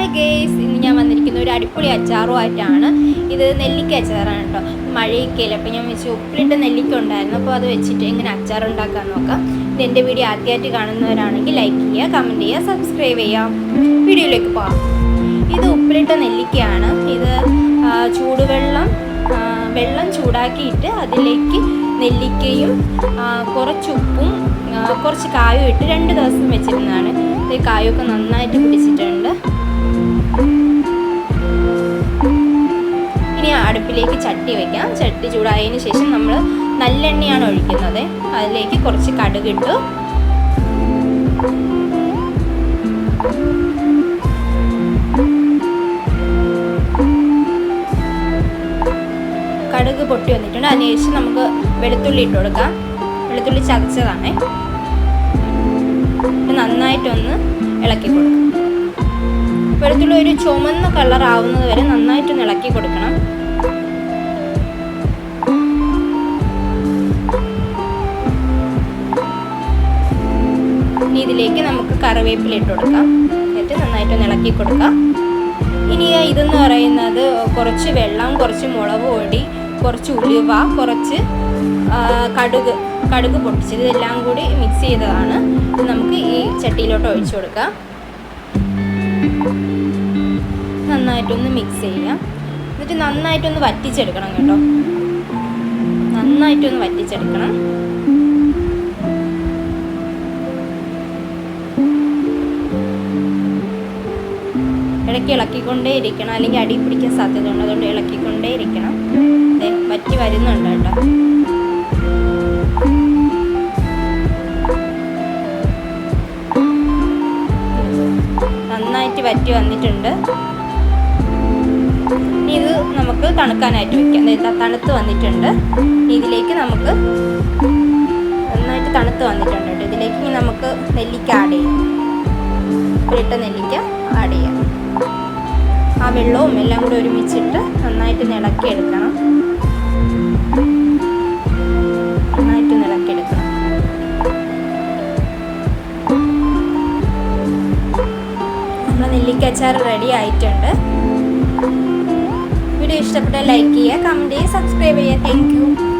Hi guys ഇന്ന് ഞാൻ വന്നിരിക്കുന്ന ഒരു അടിപൊളി അച്ചാറുമായിട്ടാണ്. ഇത് നെല്ലിക്ക അച്ചാറാണ് കേട്ടോ. മഴയൊക്കെയല്ലേ അപ്പോൾ ഞാൻ വെച്ച് ഉപ്പിലിട്ട് നെല്ലിക്ക ഉണ്ടായിരുന്നു. അപ്പോൾ അത് വെച്ചിട്ട് എങ്ങനെ അച്ചാർ ഉണ്ടാക്കാൻ നോക്കാം. ഇത് എന്റെ വീഡിയോ ആദ്യമായിട്ട് കാണുന്നവരാണെങ്കിൽ ലൈക്ക് ചെയ്യുക കമന്റ് ചെയ്യുക സബ്സ്ക്രൈബ് ചെയ്യാം വീഡിയോയിലേക്ക് പോകാം ഇത് ഉപ്പിലിട്ട നെല്ലിക്കയാണ്. ഇത് ചൂടുവെള്ളം വെള്ളം ചൂടാക്കിയിട്ട് അതിലേക്ക് നെല്ലിക്കയും കുറച്ച് ഉപ്പും കുറച്ച് കായും ഇട്ട് രണ്ട് ദിവസം വെച്ചിരുന്നതാണ്. ഈ കായൊക്കെ നന്നായിട്ട് പിടിച്ചിട്ടുണ്ട് ഇനി അടുപ്പിലേക്ക് ചട്ടി വെക്കാം. ചട്ടി ചൂടായതിന് ശേഷം നമ്മൾ നല്ലെണ്ണയാണ് ഒഴിക്കുന്നത്. അതിലേക്ക് കുറച്ച് കടുകിട്ടു കടുക് പൊട്ടി വന്നിട്ടുണ്ട്. അതിനുശേഷം നമുക്ക് വെളുത്തുള്ളി ഇട്ട് കൊടുക്കാം. വെളുത്തുള്ളി ചതച്ചതാണ്. നന്നായിട്ടൊന്ന് ഇളക്കി കൊടുക്കാം. വെളുത്തുള്ളി ഒരു ചുമന്ന കളർ ആവുന്നത് വരെ നന്നായിട്ട് ഇളക്കി കൊടുക്കണം. ഇനി ഇതിലേക്ക് നമുക്ക് കറിവേപ്പില ഇട്ട് കൊടുക്കാം. എന്നിട്ട് നന്നായിട്ട് ഇളക്കി കൊടുക്കാം. ഇനി ഇതെന്ന് പറയുന്നത് കുറച്ച് വെള്ളം കുറച്ച് മുളക് പൊടി കുറച്ച് ഉലുവ കുറച്ച് കടുക് കടുക് പൊട്ടിച്ചത് ഇതെല്ലാം കൂടി മിക്സ് ചെയ്തതാണ്. ഇത് നമുക്ക് ഈ ചട്ടിയിലോട്ട് ഒഴിച്ചു കൊടുക്കാം. നന്നായിട്ടൊന്ന് മിക്സ് ചെയ്യാം. എന്നിട്ട് നന്നായിട്ടൊന്ന് വറ്റിച്ചെടുക്കണം കേട്ടോ. നന്നായിട്ടൊന്ന് വറ്റിച്ചെടുക്കണം. ഇടയ്ക്ക് ഇളക്കിക്കൊണ്ടേ ഇരിക്കണം. അല്ലെങ്കിൽ അടി പിടിക്കാൻ സാധ്യതയുണ്ട് അതുകൊണ്ട് ഇളക്കിക്കൊണ്ടേ ഇരിക്കണം. വറ്റി വരുന്നുണ്ട് കേട്ടോ. നന്നായിട്ട് വറ്റി വന്നിട്ടുണ്ട്. ഇനി ഇത് നമുക്ക് തണുക്കാനായിട്ട് വെക്കാം. തണുത്ത് വന്നിട്ടുണ്ട്. ഇതിലേക്ക് നമുക്ക് നന്നായിട്ട് തണുത്ത് വന്നിട്ടുണ്ട് ഇതിലേക്ക് ഇനി നമുക്ക് നെല്ലിക്ക ആഡ് ചെയ്യാം. ഇട്ട നെല്ലിക്ക ആഡ് ചെയ്യാം. ആ വെള്ളവും എല്ലാം കൂടി ഒരുമിച്ചിട്ട് നന്നായിട്ട് ഇളക്കി എടുക്കണം നമ്മുടെ നെല്ലിക്ക റെഡി ആയിട്ടുണ്ട്. വീഡിയോ ഇഷ്ടപ്പെട്ടാൽ ലൈക്ക് ചെയ്യുക കമന്റ് ചെയ്യുക സബ്സ്ക്രൈബ് ചെയ്യുക. താങ്ക്